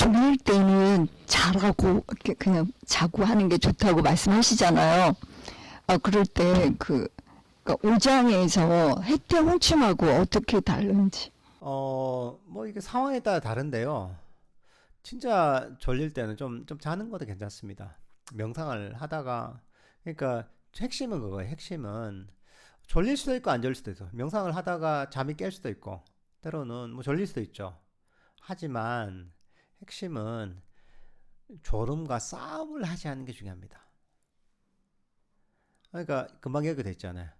졸릴 때는 자라고 그냥 자고 하는 게 좋다고 말씀하시잖아요. 아 그럴 때그 그러니까 오장에서 혜태 홍침하고 어떻게 다른지. 어, 뭐 이게 상황에 따라 다른데요. 진짜 졸릴 때는 좀, 좀 자는 것도 괜찮습니다. 명상을 하다가, 그러니까 핵심은 그거예요. 핵심은 졸릴 수도 있고 안 졸릴 수도 있어. 명상을 하다가 잠이 깰 수도 있고, 때로는 뭐 졸릴 수도 있죠. 하지만 핵심은 졸음과 싸움을 하지 않는 게 중요합니다. 그러니까 금방 얘기돼 있잖아요.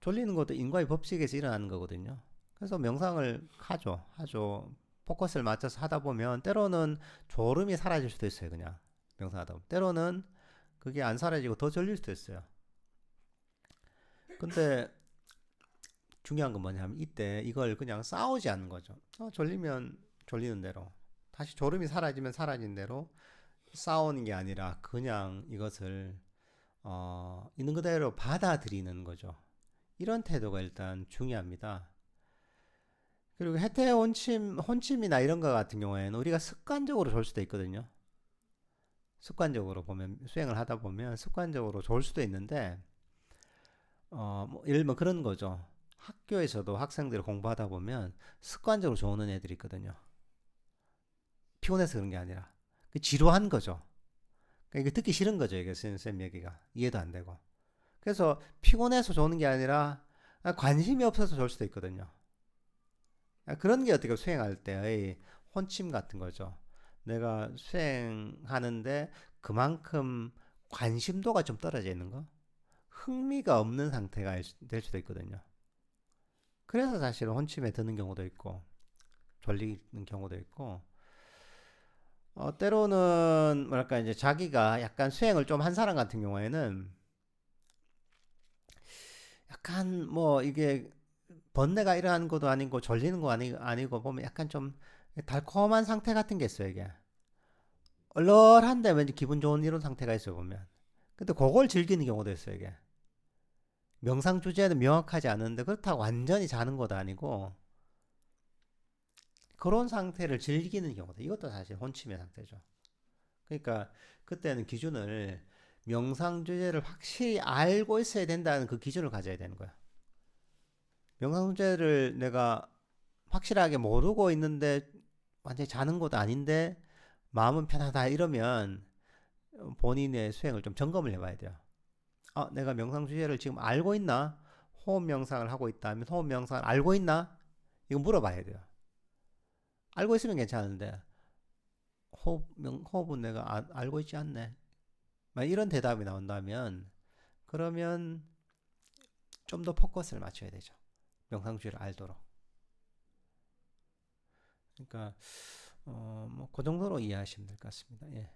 졸리는 것도 인과의 법칙에서 일어나는 거거든요. 그래서 명상을 하죠. 하죠. 포커스를 맞춰서 하다 보면 때로는 졸음이 사라질 수도 있어요. 그냥 명상하다 보면. 때로는 그게 안 사라지고 더 졸릴 수도 있어요. 근데 중요한 건 뭐냐면 이때 이걸 그냥 싸우지 않는 거죠. 어, 졸리면 졸리는 대로 다시 졸음이 사라지면 사라진 대로 싸우는 게 아니라 그냥 이것을 어, 있는 그대로 받아들이는 거죠. 이런 태도가 일단 중요합니다. 그리고 해태 혼침, 혼침이나 이런 거 같은 경우에는 우리가 습관적으로 졸 수도 있거든요. 습관적으로 보면, 수행을 하다 보면 습관적으로 졸 수도 있는데, 어, 뭐, 예를 들면 그런 거죠. 학교에서도 학생들이 공부하다 보면 습관적으로 조는 애들이 있거든요. 피곤해서 그런 게 아니라. 그 지루한 거죠. 그러니까 이게 듣기 싫은 거죠. 이게 선생님 얘기가. 이해도 안 되고. 그래서 피곤해서 조는 게 아니라 관심이 없어서 졸 수도 있거든요. 그런 게 어떻게 수행할 때의 혼침 같은 거죠. 내가 수행하는데 그만큼 관심도가 좀 떨어져 있는 거, 흥미가 없는 상태가 될 수도 있거든요. 그래서 사실은 혼침에 드는 경우도 있고, 졸리는 경우도 있고, 어, 때로는 뭐랄까 이제 자기가 약간 수행을 좀 한 사람 같은 경우에는 약간 뭐 이게 번뇌가 일어나는 것도 아니고 졸리는 거 아니, 아니고 보면 약간 좀 달콤한 상태 같은 게 있어요 이게. 얼얼한데 왠지 기분 좋은 이런 상태가 있어요 보면. 근데 그걸 즐기는 경우도 있어요 이게. 명상 주제는 명확하지 않은데 그렇다고 완전히 자는 것도 아니고 그런 상태를 즐기는 경우도 이것도 사실 혼침의 상태죠 그러니까 그때는 기준을 명상 주제를 확실히 알고 있어야 된다는 그 기준을 가져야 되는 거야 명상 주제를 내가 확실하게 모르고 있는데 완전히 자는 것도 아닌데 마음은 편하다 이러면 본인의 수행을 좀 점검을 해봐야 돼요. 아, 내가 명상 주제를 지금 알고 있나? 호흡 명상을 하고 있다면 호흡 명상을 알고 있나? 이거 물어봐야 돼요. 알고 있으면 괜찮은데 호흡 명, 호흡은 내가 아, 알고 있지 않네. 막 이런 대답이 나온다면 그러면 좀 더 포커스를 맞춰야 되죠. 명상주의를 알도록. 그러니까 어, 뭐 그 정도로 이해하시면 될 것 같습니다. 예.